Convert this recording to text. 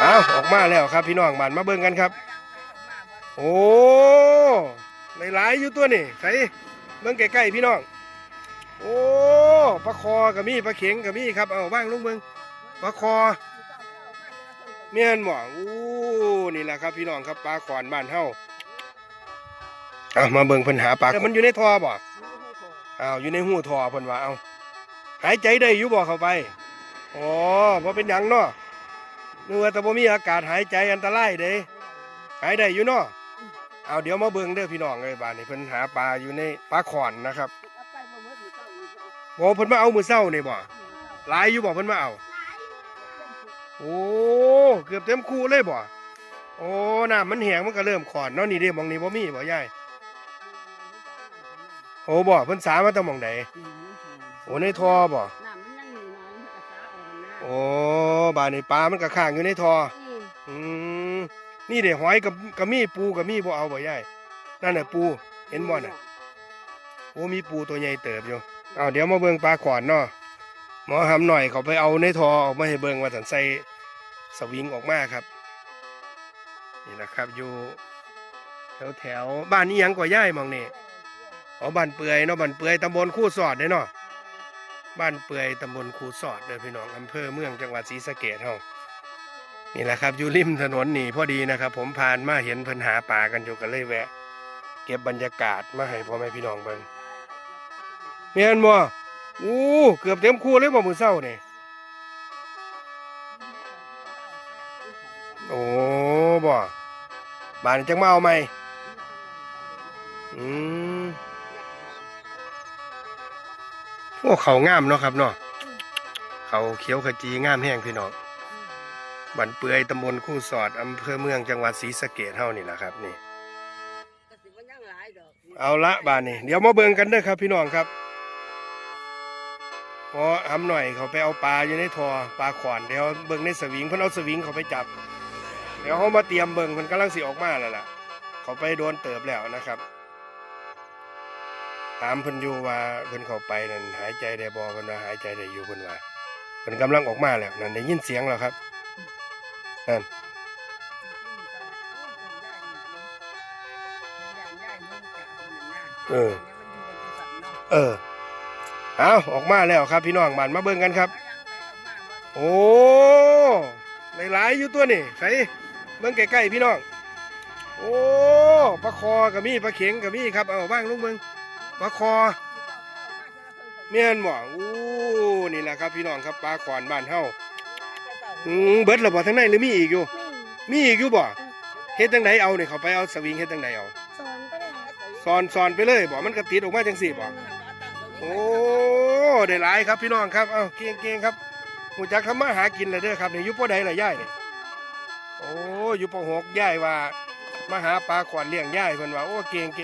เอาออกมาแล้วครับพี่น้องบานมาเบิ่งกันครับ โอ้หลายๆอยู่ตัวนี่ใส่เบิ่งใกล้ๆพี่น้อง โอ้ปลาคอกับมีปลาเข็งกับมีครับเอาว่างลงเบิ่งปลาคอเมียนหมออู้นี่แหละครับพี่น้องครับปลาขอนบ้านเฮาเอามาเบิ่งเพิ่นหาปลาแต่มันอยู่ในท่อบ่อ้าวอยู่ในหูท่อเพิ่นว่าเอาหายใจได้อยู่บ่เข้าไปอ๋อบ่เป็นหยังเนาะ นึกว่าแต่บ่มีอากาศหายใจอันตรายเด้หายได้อยู่เนาะเอาเดี๋ยวมาเบิ่งเด้อพี่น้องเอ้ยบานนี้เพิ่นหาปลาอยู่ในปลาขอนนะครับบ่เพิ่นมาเอามือเช้านี่บ่หลายอยู่บ่เพิ่นมาเอาโอ้เกือบเต็มคูเลยบ่โอ้น้ำมันแหงมันก็เริ่มขอนเนาะนี่เด้มองนี้บ่มีบ่ยายโอ้บ่เพิ่นสามาแตะมองใดโอ้ในท่อบ่ โอ้บาดนี้ปลามันก็ค้างอยู่ในท่ออืมอืมนี่เด้หอยกับกับมีปูกับมีบ่เอาบ่ยายนั่นน่ะปูเห็นบ่น่ะโอ้มีปูตัวใหญ่เติบอยู่อ้าวเดี๋ยวมาเบิ่งปลาขอนเนาะหมอหำหน่อยเขาไปเอาในท่อออกมาให้เบิ่งว่าสันใส่สวิงออกมาครับ นี่นะครับอยู่แถวแถวๆบ้านนี้ยังกว่าย่ายหมองนี่ อ๋อบ้านเปื่อยเนาะบ้านเปื่อยตำบลคู่สอดเด้เนาะ บ้านเปื่อยตำบลคูสอดเด้อพี่น้องอำเภอเมืองจังหวัดศรีสะเกษเฮานี่แหละครับอยู่ริมถนนนี่พอดีนะครับ ผมผ่านมาเห็นเพิ่นหาปลากันอยู่ก็เลยแวะ เก็บบรรยากาศมาให้พ่อแม่พี่น้องเบิ่งแม่นบ่อู้เกือบเต็มคู่เลยบ่มือเช้านี่โอ้บ่บานจังมาเอาใหม โอ้เขางามเนาะครับเนาะเขาเขียวขจีงามแห้งพี่น้องบันเปื่อยตำบลคู่สอดอำเภอเมืองจังหวัดศรีสะเกษเฮานี่แหละครับนี่ เอาละบานนี่เดี๋ยวมาเบิ่งกันเด้อครับ พี่น้องครับพอทำหน่อยเขาไปเอาปลาอยู่ในทอปลาขวานเดี๋ยวเบิ่งในสวิงเพิ่นเอาสวิงเขาไปจับ เดี๋ยวเขามาเตรียมเบิ่งเพิ่นกำลังสิออกมาแล้วล่ะ เขาไปโดนเติบแล้วนะครับ ถามเพิ่นอยู่ว่าเพิ่นเข้าไปนั่นหายใจได้บ่เพิ่นว่าหายใจได้อยู่เพิ่นว่าเพิ่นกำลังออกมาแล้วนั่นได้ยินเสียงแล้วครับนั่นเออ เออเอาออกมาแล้วครับ พี่น้องบานมาเบิ่งกันครับ โอ้หลายๆอยู่ตัวนี่ใส่เบิ่งใกล้ๆพี่น้อง โอ้ปลาคอกับมีปลาเข็งกับมีครับเอาว่างลงเบิ่ง ปลาคอเมียนหมออู้นี่แหละครับพี่น้องครับปลาขอนบ้านเฮาอืมเบิดแล้วบ่ทั้งในหรือมีอีกอยู่ มีอีกอยู่บ่เฮ็ดจังไดเอาเนี่ยเขาไปเอาสวิงเฮ็ดจังไดเอาสอนไปเลยซอนซอนไปเลยบ่มันก็ติดออกมาจังสี่บ่โอ้ได้หลายครับพี่น้องครับเอ้าเก่งเก่งครับหูจักทำมาหากินเลยเด้อครับนี่อยู่ปอใดล่ะย่ายนี่โอ้อยู่ปอหกย่ายว่ามาหาปลาขวานเลี้ยงย่ายเพิ่นว่าโอ้เก่งเก่ง